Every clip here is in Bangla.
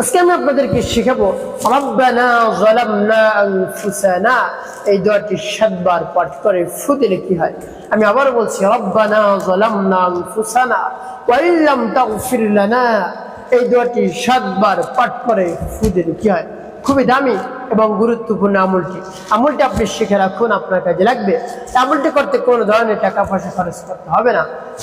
আজকে আমি আপনাদেরকে শিখাবো এই দোয়াটি সাতবার পাঠ করে ফুদিলে কি হয়? আমি আবার বলছি লানা এই দোয়াটি সাতবার পাঠ করে ফুদিলে কি হয়? খুবই দামি। এবং গুরুত্বপূর্ণ আমলটি। আমলটি আপনি শিখে রাখুন, আপনার কাজে লাগবে। আমলটি করতে কোনো ধরনের টাকা পয়সা খরচ করতে হবে না।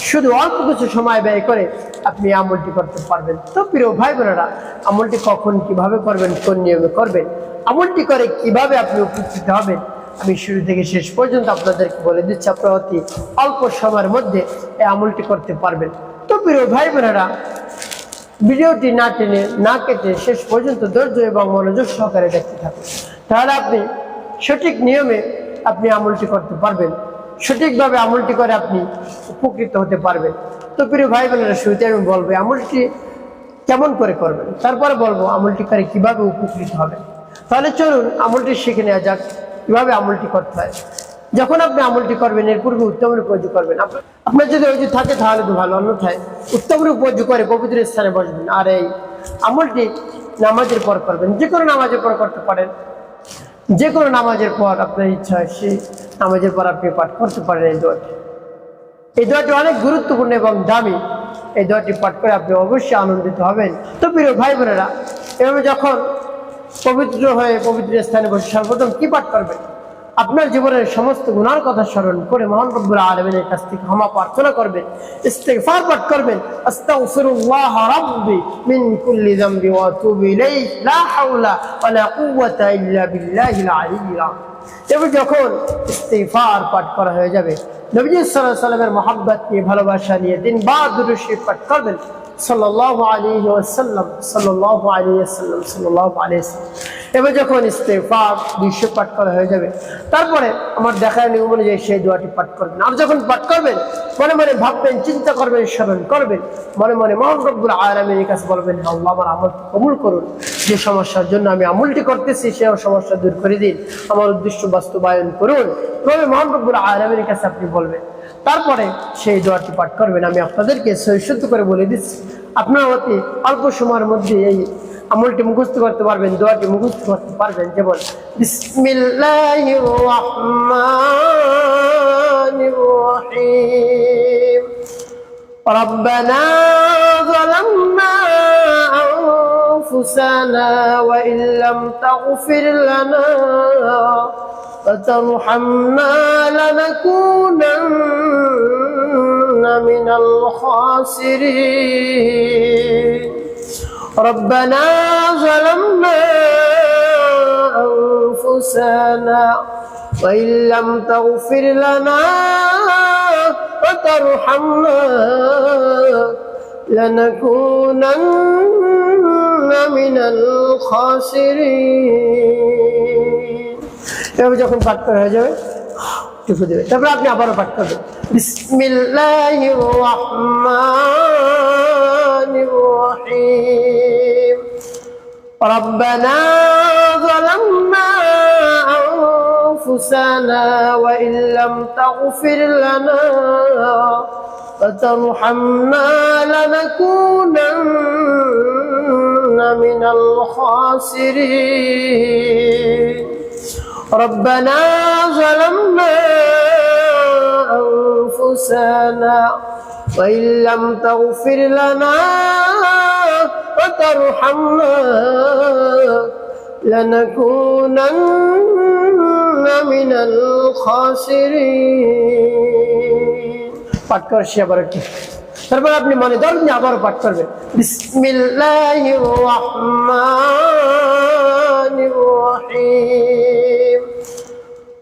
শুধু অল্প কিছু সময় ব্যয় করে আপনি আমলটি করতে পারবেন। তো প্রিয় ভাই বোনেরা আমলটি কখন কীভাবে করবেন, কোন নিয়মে করবেন, আমলটি করে কীভাবে আপনি উপকৃত হবেন, আমি শুরু থেকে শেষ পর্যন্ত আপনাদেরকে বলে দিচ্ছি, আপনারা অতি অল্প সময়ের মধ্যে এই আমলটি করতে পারবেন। তো প্রিয় ভাই বোনেরা ভিডিওটি না টেনে, না কেটে শেষ পর্যন্ত ধৈর্য এবং মনোযোগ সহকারে দেখতে থাকুন। তাহলে আপনি সঠিক নিয়মে আপনি আমলটি করতে পারবেন। সঠিকভাবে আমলটি করে আপনি উপকৃত হতে পারবেন। তো প্রিয় ভাই বোনেরা শুরুতে আমি বলব, আমলটি কেমন করে করবেন? তারপরে বলব আমলটি করে কীভাবে উপকৃত হবে তাহলে চলুন, আমলটি শিখে নেওয়া যাক, কীভাবে আমলটি করতে হয়। যখন আপনি আমলটি করবেন, এর পূর্বে উত্তম রূপে করবেন। আপ- আপনার যদি ওই থাকে, তাহলে তো ভালো, অন্যথায় উত্তম রূপে করে পবিত্র স্থানে বসবেন। আর এই আমলটি নামাজের পর করবেন। যে কোনো নামাজের পর করতে পারেন। যে কোনো নামাজের পর আপনার ইচ্ছা হয় সেই নামাজের পর আপনি পাঠ করতে পারেন এই দোয়াটি। এই দোয়াটি অনেক গুরুত্বপূর্ণ এবং দামি। এই দোয়াটি পাঠ করে আপনি অবশ্যই আনন্দিত হবেন। তো প্রিয় ভাই বোনেরা এভাবে যখন পবিত্র হয়ে পবিত্র স্থানে বসে সর্বপ্রথম কি পাঠ করবেন? আপনার জীবনের সমস্ত গুনার কথা স্মরণ করে মহান রব্বুল আলমিনের কাছ থেকে ক্ষমা প্রার্থনা করবেন, ইস্তেগফার পাঠ করবেন। আস্তাগফিরুল্লাহ রাব্বি মিন কুল্লি যামবি ওয়া আতুবু ইলাইহি, লা হাওলা ওয়া লা কুওয়াতা ইল্লা বিল্লাহিল আলিয়্যিল আযীম। এবার যখন ইস্তেগফার পাঠ করা হয়ে যাবে, নবীজি আলাইহি সাল্লামের মহব্বত নিয়ে ভালোবাসা নিয়ে বার দুরূদ শরীফ পাঠ করবেন। এবার যখন ইস্তেগফার দুইশো পাঠ করা হয়ে যাবে, তারপরে আমার দেখার নিয়ম অনুযায়ী সেই দোয়াটি পাঠ করবেন। আর যখন পাঠ করবেন, মনে মনে ভাববেন, চিন্তা করবেন, স্মরণ করবেন, মনে মনে মোহাম্মদ রব্বুল আলমীর কাছে বলবেন, "হে আল্লাহ, আমার আমল কবুল করুন। যে সমস্যার জন্য আমি আমলটি করতেছি সে সমস্যা দূর করে দিন। আমার উদ্দেশ্য বাস্তবায়ন করুন। তবে মোহাম্মদ রব্বুল আলমীর কাছে আপনি বলবেন তারপরে সেই দোয়াটি পাঠ করবেন আমি আপনাদেরকে সৈশুদ্ধ করে বলে দিচ্ছি আপনারা অতি অল্প সময়ের মধ্যে এই আমলটি মুখস্থ করতে পারবেন দোয়াটি মুখস্থ করতে পারবেন যেমন বিসমিল্লাহির রহমানির রহিম ربنا ظلمنا أنفسنا وإن لم تغفر لنا وترحمنا لنكونن من الخاسرين ربنا ظلمنا أنفسنا وإن لم تغفر لنا وترحمنا لنكونن من الخاسرين এভাবে যখন পাঠ করা হয়ে যাবে টিপু দেবে তারপরে আপনি আবারও পাঠ করবেন بسم الله الرحمن الرحيم. ربنا ظلمنا أنفسنا وإن لم تغفر لنا فترحمنا لنكونن من الخاسرين. ربنا ظلمنا أنفسنا وإن لم تغفر لنا وترحمنا لنكونن من الخاسرين পাঠ করছি আবার একটু তারপর আপনি মনে ধরুন আবার পাঠ করবেন বিসমিল্লাহির রহমানির রহিম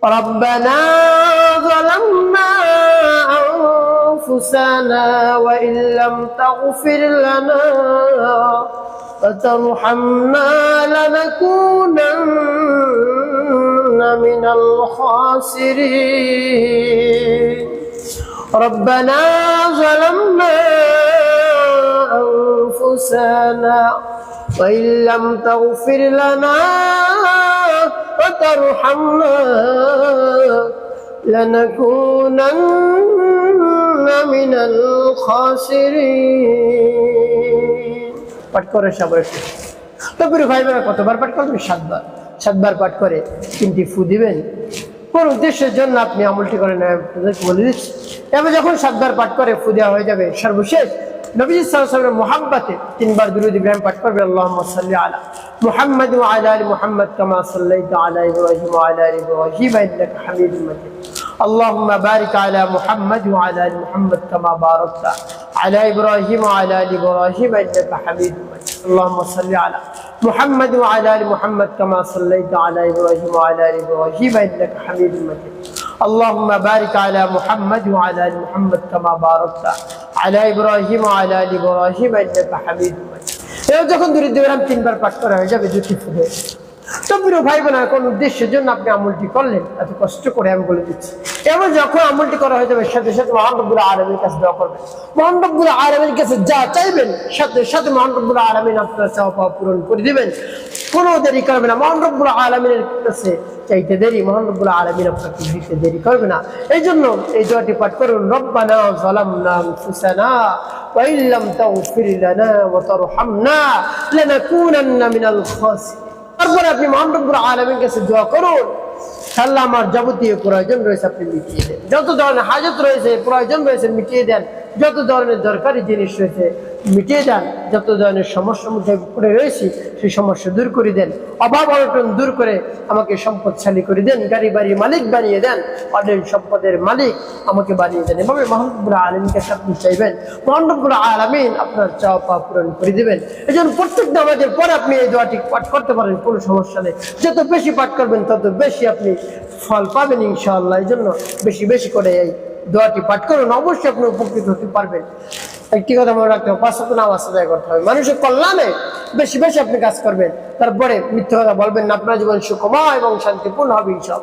ربنا ظلمنا أنفسنا وإن لم تغفر لنا وترحمنا لنكونن من الخاسرين. ربنا ظلمنا أنفسنا وإن لم تغفر لنا وترحمنا لنكونن من الخاسرين পাঠ করে সবাই তো প্রিয় ভাই বোনেরা কতবার পাঠ করবেন সাতবার সাতবার পাঠ করে তিনটি ফু দিবেন কোন উদ্দেশ্যের জন্য আপনি আমলটি করেন আমি আপনাদেরকে বলে দিচ্ছি এবার যখন সাতবার পাঠ করে ফু দেওয়া হয়ে যাবে সর্বশেষ নবী সাল্লামের মোহাম্মতে তিনবার দুরুদ ইব্রাহিম পাঠ করবে আল্লাহুম্মা সাল্লি আলা মুহাম্মদ ওয়া আলা আলি মুহাম্মদ কামা সাল্লাইতা আলা ইব্রাহিম ওয়া আলা আলি ইব্রাহিম ইন্নাকা হামিদুম মাজিদ اللهم بارك على محمد وعلى ال محمد كما باركت على ابراهيم وعلى ال ابراهيم انك حميد مجيد اللهم صل على محمد وعلى ال محمد كما صليت على ابراهيم وعلى ال ابراهيم انك حميد مجيد اللهم بارك على محمد وعلى ال محمد كما باركت على ابراهيم وعلى ال ابراهيم انك حميد مجيد এবার যখন দরিদ্র গ্রাম তিনবার পাঠ করা হয়ে যাবে দুটি ফুটে তো প্রিয় ভাই বোনা কোন উদ্দেশ্যের জন্য আপনি আমলটি করলেন এত কষ্ট করে আমি বলে দিচ্ছি এবং যখন আমলটি করা হয়ে যাবে সাথে সাথে মহানবুল আলমীর কাছে দোয়া করবেন মহানবুল আলমীর কাছে যা চাইবেন সাথে সাথে মহানবুল আলমিন আপনার চাওয়া পাওয়া পূরণ করে দিবেন কোনো দেরি করবে না মহানবুল আলমিনের কাছে চাইতে দেরি মহানবুল আলমিন আপনাকে দিতে দেরি করবে না এই জন্য এই দোয়াটি পাঠ করুন রব্বানা জালামনা আনফুসানা وإن لم تغفر لنا وترحمنا لنكونن من الخاسرين তারপরে আপনি মহানবুর আলমের কাছে দোয়া করুন। আল্লাহ আমার যাবতীয় প্রয়োজন রয়েছে আপনি মিটিয়ে দেন। যত ধরনের হাজত রয়েছে, প্রয়োজন রয়েছে মিটিয়ে দেন। যত ধরনের দরকারি জিনিস রয়েছে, মিটিয়ে দেন। যত ধরনের সমস্যার মধ্যে পড়ে রয়েছি, সেই সমস্যা দূর করে দেন। অভাব অনটন দূর করে আমাকে সম্পদশালী করে দেন। গাড়ি বাড়ির মালিক বানিয়ে দেন। অনেক সম্পদের মালিক আমাকে বানিয়ে দেন। এভাবে মহানবুর আলমীকে আপনি চাইবেন। মহানবুর আলমিন আপনার চাওয়া পাওয়া পূরণ করে দিবেন। এই জন্য প্রত্যেক নামাজের পরে আপনি এই দোয়াটি পাঠ করতে পারেন, কোনো সমস্যা নেই। যত বেশি পাঠ করবেন, তত বেশি আপনি ফল পাবেন ইনশাআল্লাহ। এই জন্য বেশি বেশি করে এই দোয়াটি পাঠ করুন, অবশ্যই আপনি উপকৃত হতে পারবেন। একটি কথা মনে রাখতে হবে, পাঁচ নাম নামাজ আদায় করতে হবে। মানুষের কল্যাণে বেশি বেশি আপনি কাজ করবেন, তারপরে মিথ্যে কথা বলবেন না, আপনার জীবন সুখময় এবং শান্তিপূর্ণ হবে ইনশাআল্লাহ।